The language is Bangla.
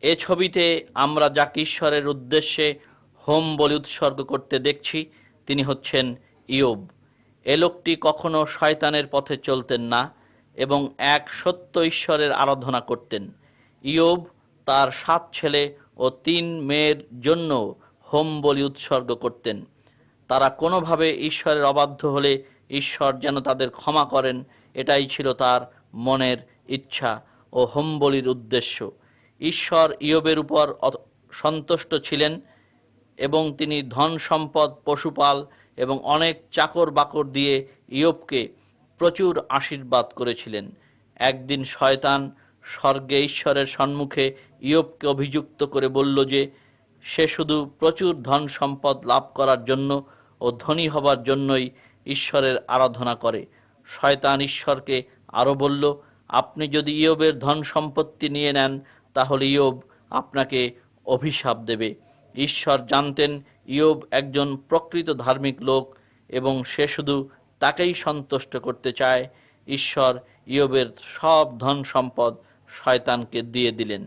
এ ছবিতে আমরা যাকে ঈশ্বরের উদ্দেশ্যে হোম বলি উৎসর্গ করতে দেখছি, তিনি হচ্ছেন ইয়োব। এ লোকটি কখনো শয়তানের পথে চলতেন না এবং এক সত্য ঈশ্বরের আরাধনা করতেন। ইয়োব তার সাত ছেলে ও তিন মেয়ের জন্য হোম বলি উৎসর্গ করতেন। তারা কোনোভাবে ঈশ্বরের অবাধ্য হলে ঈশ্বর যেন তাদের ক্ষমা করেন, এটাই ছিল তার মনের ইচ্ছা ও হোম বলির উদ্দেশ্য। ঈশ্বর ইয়বের উপর সন্তুষ্ট ছিলেন এবং তিনি ধন সম্পদ, পশুপাল এবং অনেক চাকর বাকর দিয়ে ইয়বকে প্রচুর আশীর্বাদ করেছিলেন। একদিন শয়তান স্বর্গে ঈশ্বরের সম্মুখে ইয়বকে অভিযুক্ত করে বলল যে, সে শুধু প্রচুর ধন সম্পদ লাভ করার জন্য ও ধনী হবার জন্যই ঈশ্বরের আরাধনা করে। শয়তান ঈশ্বরকে আরও বলল, আপনি যদি ইয়বের ধন সম্পত্তি নিয়ে নেন তাহলে ইয়োব আপনাকে অভিশাপ দেবে। ঈশ্বর জানতেন ইয়োব একজন প্রকৃত ধার্মিক লোক এবং সে শুধু তাকেই সন্তুষ্ট করতে চায়। ঈশ্বর ইয়োবের সব ধন সম্পদ শয়তানকে দিয়ে দিলেন।